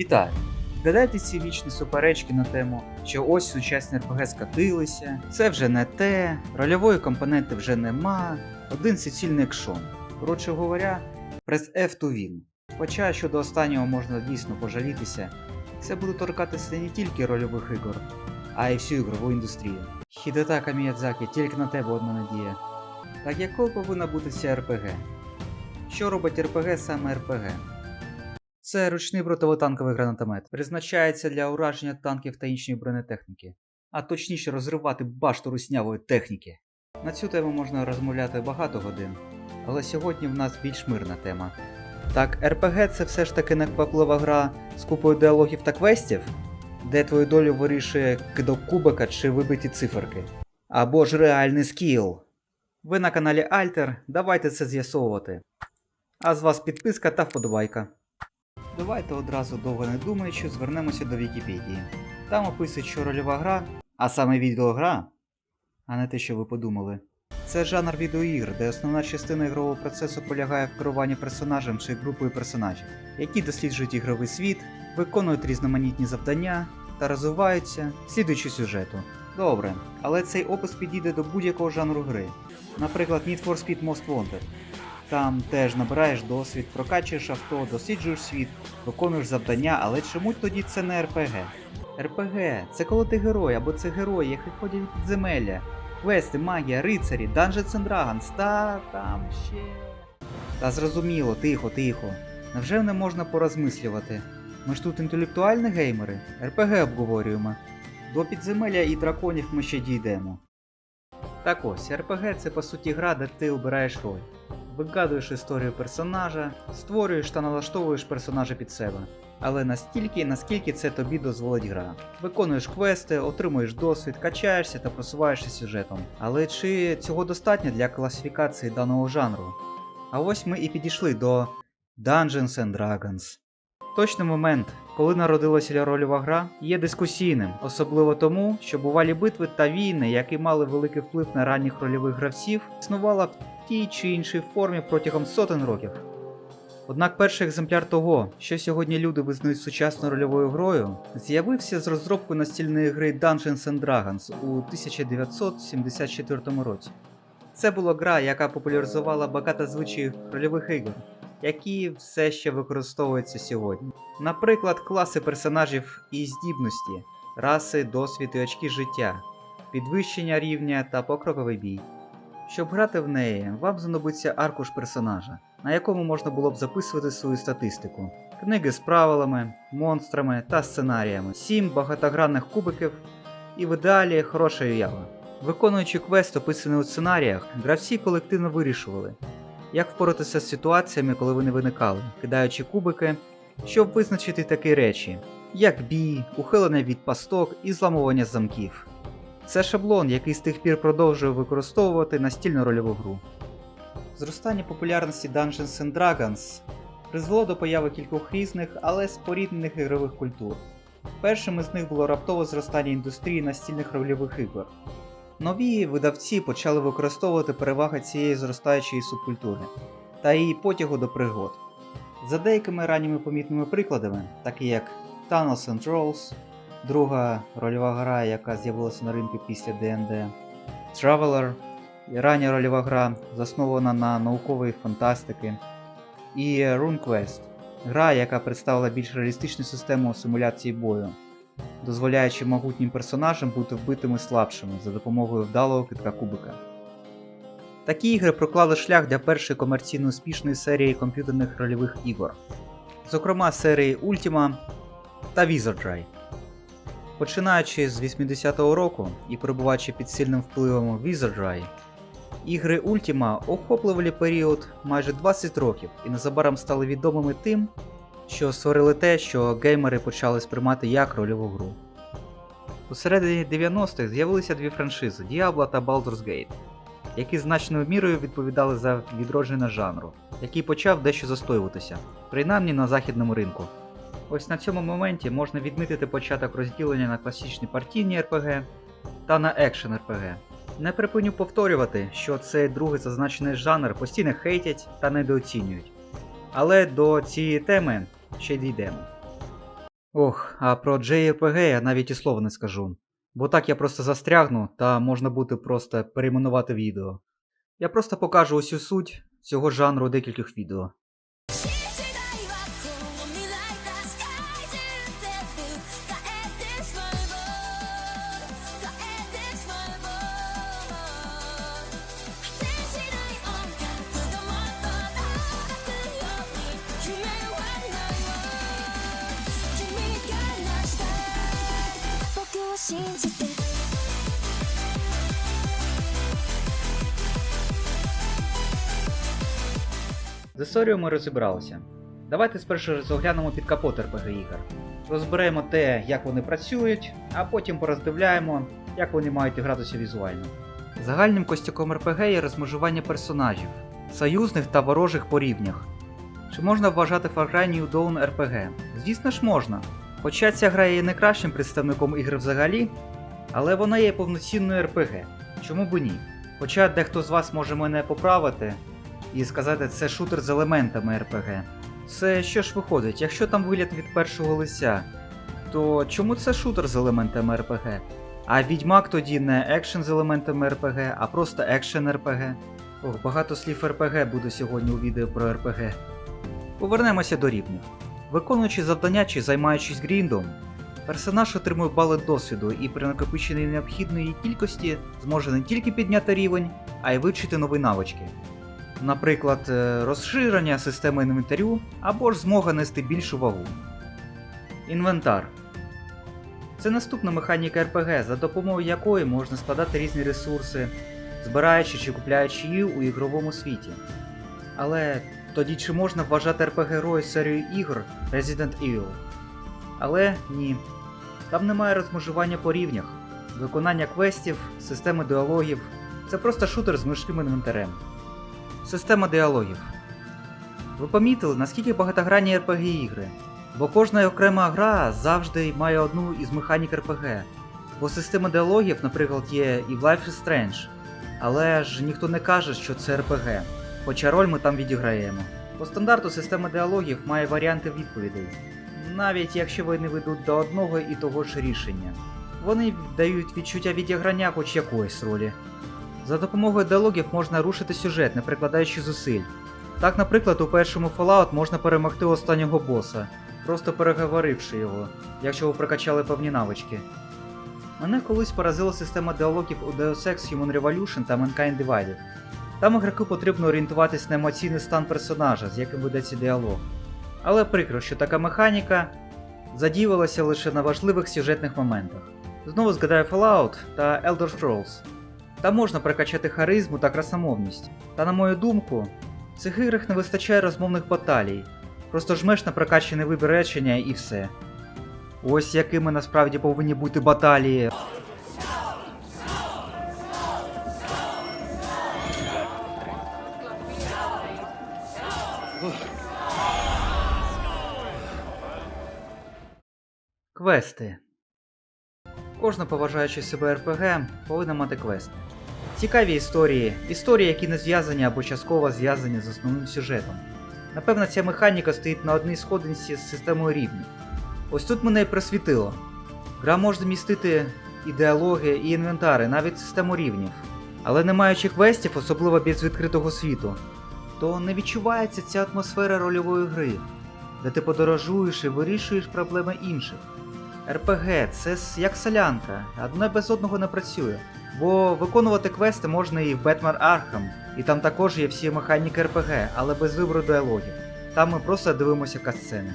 Вітаю! Гадайте ці вічні суперечки на тему, що ось сучасні РПГ скатилися, це вже не те, рольової компоненти вже нема, один суцільний екшон. Коротше говоря, прес F to win. Хоча щодо останнього можна дійсно пожалітися, це буде торкатися не тільки рольових ігор, а й всю ігрову індустрію. Хідетака Міядзакі, тільки на тебе одна надія. Так якою повинна бути ця РПГ? Що робить РПГ саме РПГ? Це ручний противотанковий гранатомет. Призначається для ураження танків та іншої бронетехніки, а точніше розривати башту руснявої техніки. На цю тему можна розмовляти багато годин, але сьогодні в нас більш мирна тема. Так, РПГ це все ж таки некваплива гра з купою діалогів та квестів, де твою долю вирішує кидок кубика чи вибиті циферки. Або ж реальний скіл. Ви на каналі Альтер, давайте це з'ясовувати. А з вас підписка та вподобайка. Давайте одразу довго не думаючи звернемося до Вікіпедії. Там описують, що рольова гра, а саме відеогра, а не те, що ви подумали. Це жанр відеоігр, де основна частина ігрового процесу полягає в керуванні персонажем чи групою персонажів, які досліджують ігровий світ, виконують різноманітні завдання та розвиваються, слідуючи сюжету. Добре, але цей опис підійде до будь-якого жанру гри. Наприклад, Need for Speed Most Wanted. Там теж набираєш досвід, прокачуєш авто, досліджуєш світ, виконуєш завдання, але чому тоді це не РПГ? РПГ це коли ти герой або це герої, які ходять від підземелля. Квести, магія, рицарі, Dungeons and Dragons, та там ще. Та зрозуміло, тихо, тихо. Невже не можна порозмислювати? Ми ж тут інтелектуальні геймери, РПГ обговорюємо. До підземелля і драконів ми ще дійдемо. Так ось, РПГ це по суті гра, де ти обираєш роль вигадуєш історію персонажа, створюєш та налаштовуєш персонажа під себе. Але настільки, наскільки це тобі дозволить гра. Виконуєш квести, отримуєш досвід, качаєшся та просуваєшся сюжетом. Але чи цього достатньо для класифікації даного жанру? А ось ми і підійшли до Dungeons and Dragons. Точний момент, коли народилася рольова гра, є дискусійним, особливо тому, що бувалі битви та війни, які мали великий вплив на ранніх рольових гравців, існувала тій чи іншій формі протягом сотень років. Однак перший екземпляр того, що сьогодні люди визнають сучасною рольовою грою, з'явився з розробкою настільної гри Dungeons and Dragons у 1974 році. Це була гра, яка популяризувала багато звичаїв рольових ігор, які все ще використовуються сьогодні. Наприклад, класи персонажів і здібності, раси, досвід і очки життя, підвищення рівня та покроковий бій. Щоб грати в неї, вам знадобиться аркуш персонажа, на якому можна було б записувати свою статистику, книги з правилами, монстрами та сценаріями, 7 багатогранних кубиків і в ідеалі хороша уява. Виконуючи квест, описаний у сценаріях, гравці колективно вирішували, як впоратися з ситуаціями, коли вони виникали, кидаючи кубики, щоб визначити такі речі, як бій, ухилення від пасток і зламування замків. Це шаблон, який з тих пір продовжує використовувати настільну рольову гру. Зростання популярності Dungeons and Dragons призвело до появи кількох різних, але споріднених ігрових культур. Першим із них було раптове зростання індустрії настільних рольових ігор. Нові видавці почали використовувати переваги цієї зростаючої субкультури та її потягу до пригод. За деякими ранніми помітними прикладами, такі як Tunnels and Trolls, друга рольова гра, яка з'явилася на ринку після D&D, Traveler, рання рольова гра, заснована на науковій фантастики, і RuneQuest, гра, яка представила більш реалістичну систему симуляції бою, дозволяючи могутнім персонажам бути вбитими слабшими за допомогою вдалого китка кубика. Такі ігри проклали шлях для першої комерційно успішної серії комп'ютерних рольових ігор, зокрема серії Ultima та Wizardry. Починаючи з 80-го року і перебуваючи під сильним впливом Wizardry, ігри Ultima охоплювали період майже 20 років і незабаром стали відомими тим, що створили те, що геймери почали сприймати як рольову гру. У середині 90-х з'явилися дві франшизи Diablo та Baldur's Gate, які значною мірою відповідали за відродження жанру, який почав дещо застоюватися, принаймні на західному ринку. Ось на цьому моменті можна відмітити початок розділення на класичні партійні РПГ та на екшен РПГ. Не припиню повторювати, що цей другий зазначений жанр постійно хейтять та недооцінюють. Але до цієї теми ще дійдемо. Ох, а про JRPG я навіть і слова не скажу. Бо так я просто застрягну, та можна буде просто перейменувати відео. Я просто покажу усю суть цього жанру декількох відео. З історією ми розібралися. Давайте спершу розглянемо під капот RPG ігор. Розберемо те, як вони працюють, а потім пороздивляємо, як вони мають гратися візуально. Загальним костяком RPG є розмежування персонажів, союзних та ворожих по рівнях. Чи можна вважати Far Cry New Dawn RPG? Звісно ж можна. Хоча ця гра є не кращим представником ігри взагалі, але вона є повноцінною RPG. Чому б ні? Хоча дехто з вас може мене поправити, і сказати, це шутер з елементами РПГ. Це що ж виходить, якщо там вигляд від першого лиця, то чому це шутер з елементами РПГ? А відьмак тоді не екшен з елементами РПГ, а просто екшен РПГ. Ох, багато слів РПГ буде сьогодні у відео про РПГ. Повернемося до рівнів. Виконуючи завдання чи займаючись гріндом, персонаж отримує бали досвіду і при накопиченні необхідної кількості зможе не тільки підняти рівень, а й вивчити нові навички наприклад, е, розширення системи інвентарю або ж змога нести більшу вагу. Інвентар. Це наступна механіка РПГ, за допомогою якої можна складати різні ресурси, збираючи чи купляючи їх у ігровому світі. Але тоді чи можна вважати РПГ герою серію ігор Resident Evil? Але ні. Там немає розмежування по рівнях, виконання квестів, системи діалогів. Це просто шутер з мужським інвентарем. Система діалогів. Ви помітили, наскільки багатогранні RPG ігри? Бо кожна окрема гра завжди має одну із механік RPG. Бо система діалогів, наприклад, є і в Life is Strange. Але ж ніхто не каже, що це RPG, хоча роль ми там відіграємо. По стандарту система діалогів має варіанти відповідей, навіть якщо вони ведуть до одного і того ж рішення. Вони дають відчуття відіграння хоч якоїсь ролі. За допомогою діалогів можна рушити сюжет, не прикладаючи зусиль. Так, наприклад, у першому Fallout можна перемогти останнього боса, просто переговоривши його, якщо ви прокачали певні навички. Мене колись поразила система діалогів у Deus Ex Human Revolution та Mankind Divided. Там ігроку потрібно орієнтуватись на емоційний стан персонажа, з яким ведеться діалог. Але прикро, що така механіка задіювалася лише на важливих сюжетних моментах. Знову згадаю Fallout та Elder Scrolls. Там можна прокачати харизму та красомовність. Та на мою думку, в цих іграх не вистачає розмовних баталій. Просто жмеш на прокачаний вибір речення і все. Ось якими насправді повинні бути баталії. Квести. Кожна поважаюча себе РПГ повинна мати квести. Цікаві історії, історії, які не зв'язані або частково зв'язані з основним сюжетом. Напевно, ця механіка стоїть на одній сходинці з системою рівнів. Ось тут мене і просвітило. Гра може містити і діалоги, і інвентари, навіть систему рівнів. Але не маючи квестів, особливо без відкритого світу, то не відчувається ця атмосфера рольової гри, де ти подорожуєш і вирішуєш проблеми інших. РПГ це як солянка, одне без одного не працює. Бо виконувати квести можна і в Batman Arkham, і там також є всі механіки РПГ, але без вибору діалогів. Там ми просто дивимося касцени.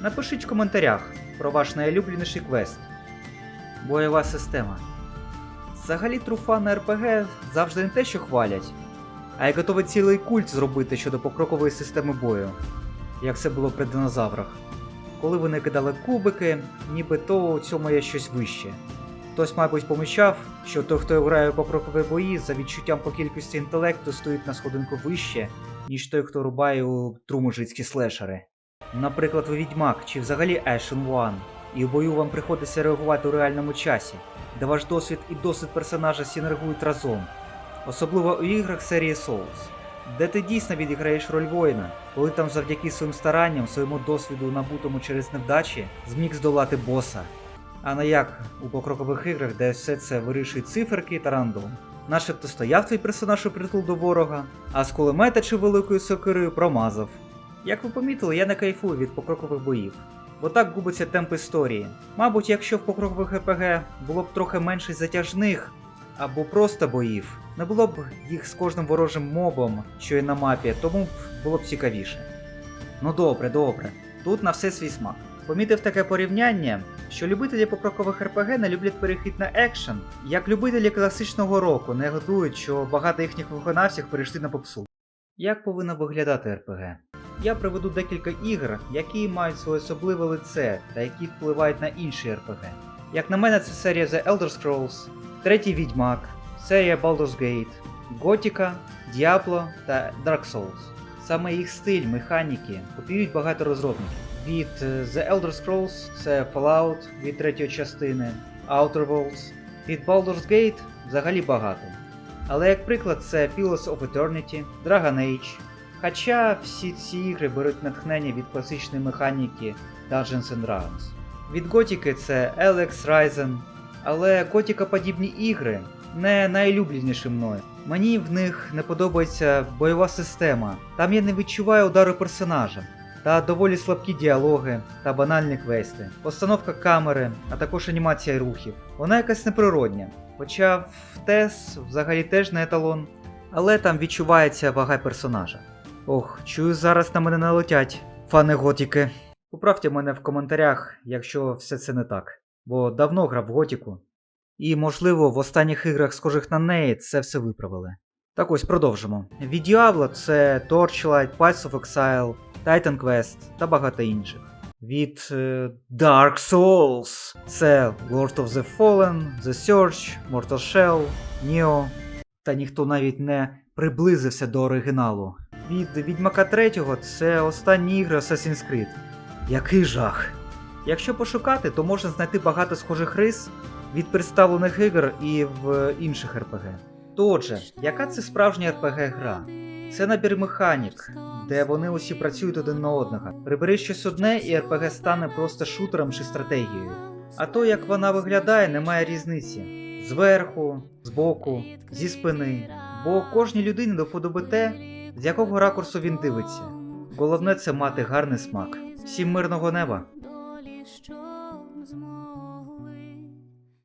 Напишіть в коментарях про ваш найулюбленіший квест. Бойова система. Взагалі труфа на РПГ завжди не те, що хвалять, а й готовий цілий культ зробити щодо покрокової системи бою, як це було при динозаврах. Коли вони кидали кубики, ніби то у цьому є щось вище. Хтось, мабуть, помічав, що той, хто грає у покрокові бої, за відчуттям по кількості інтелекту стоїть на сходинку вище, ніж той, хто рубає у трумужицькі слешери. Наприклад, ви відьмак чи взагалі Ashen One, і в бою вам приходиться реагувати у реальному часі, де ваш досвід і досвід персонажа синергують разом, особливо у іграх серії Souls. Де ти дійсно відіграєш роль воїна, коли там завдяки своїм старанням, своєму досвіду, набутому через невдачі, зміг здолати боса. А не як у покрокових іграх, де все це вирішують циферки та рандом. Начебто стояв твій персонаж у притул до ворога, а з кулемета чи великою сокирою промазав. Як ви помітили, я не кайфую від покрокових боїв, бо так губиться темп історії. Мабуть, якщо в покрокових РПГ було б трохи менше затяжних або просто боїв, не було б їх з кожним ворожим мобом, що є на мапі, тому б було б цікавіше. Ну добре, добре. Тут на все свій смак. Помітив таке порівняння, що любителі покрокових РПГ не люблять перехід на екшен, як любителі класичного року не годують, що багато їхніх виконавців перейшли на попсу. Як повинно виглядати РПГ? Я приведу декілька ігр, які мають своє особливе лице та які впливають на інші РПГ. Як на мене, це серія The Elder Scrolls, Третій Відьмак, серія Baldur's Gate, Готіка, Diablo та Dark Souls. Саме їх стиль, механіки копіюють багато розробників. Від е, The Elder Scrolls це Fallout від третьої частини, Outer Worlds, від Baldur's Gate взагалі багато. Але як приклад, це Pillars of Eternity, Dragon Age. Хоча всі ці ігри беруть натхнення від класичної механіки Dungeons and Dragons. Від Готіки це Alex Ryzen, але Готіка подібні ігри не найлюбленіші мною. Мені в них не подобається бойова система, там я не відчуваю удару персонажа, та доволі слабкі діалоги та банальні квести, постановка камери, а також анімація рухів. Вона якась неприродня. Хоча в TES взагалі теж не еталон, але там відчувається вага персонажа. Ох, чую, зараз на мене налетять фани готіки. Поправте мене в коментарях, якщо все це не так, бо давно грав в готіку. І, можливо, в останніх іграх, схожих на неї, це все виправили. Так ось продовжимо. Від Diablo це Torchlight, Pulse of Exile, Titan Quest та багато інших. Від е, Dark Souls це Lord of the Fallen, The Search, Mortal Shell, Neo. Та ніхто навіть не приблизився до оригіналу. Від Відьмака 3 це останні ігри Assassin's Creed. Який жах! Якщо пошукати, то можна знайти багато схожих рис від представлених ігор і в інших РПГ. То отже, яка це справжня РПГ гра? Це набір механік, де вони усі працюють один на одного. Прибери щось одне, і РПГ стане просто шутером чи стратегією. А то, як вона виглядає, не має різниці. Зверху, збоку, зі спини. Бо кожній людині до вподоби те, з якого ракурсу він дивиться. Головне це мати гарний смак. Всім мирного неба! Долі, що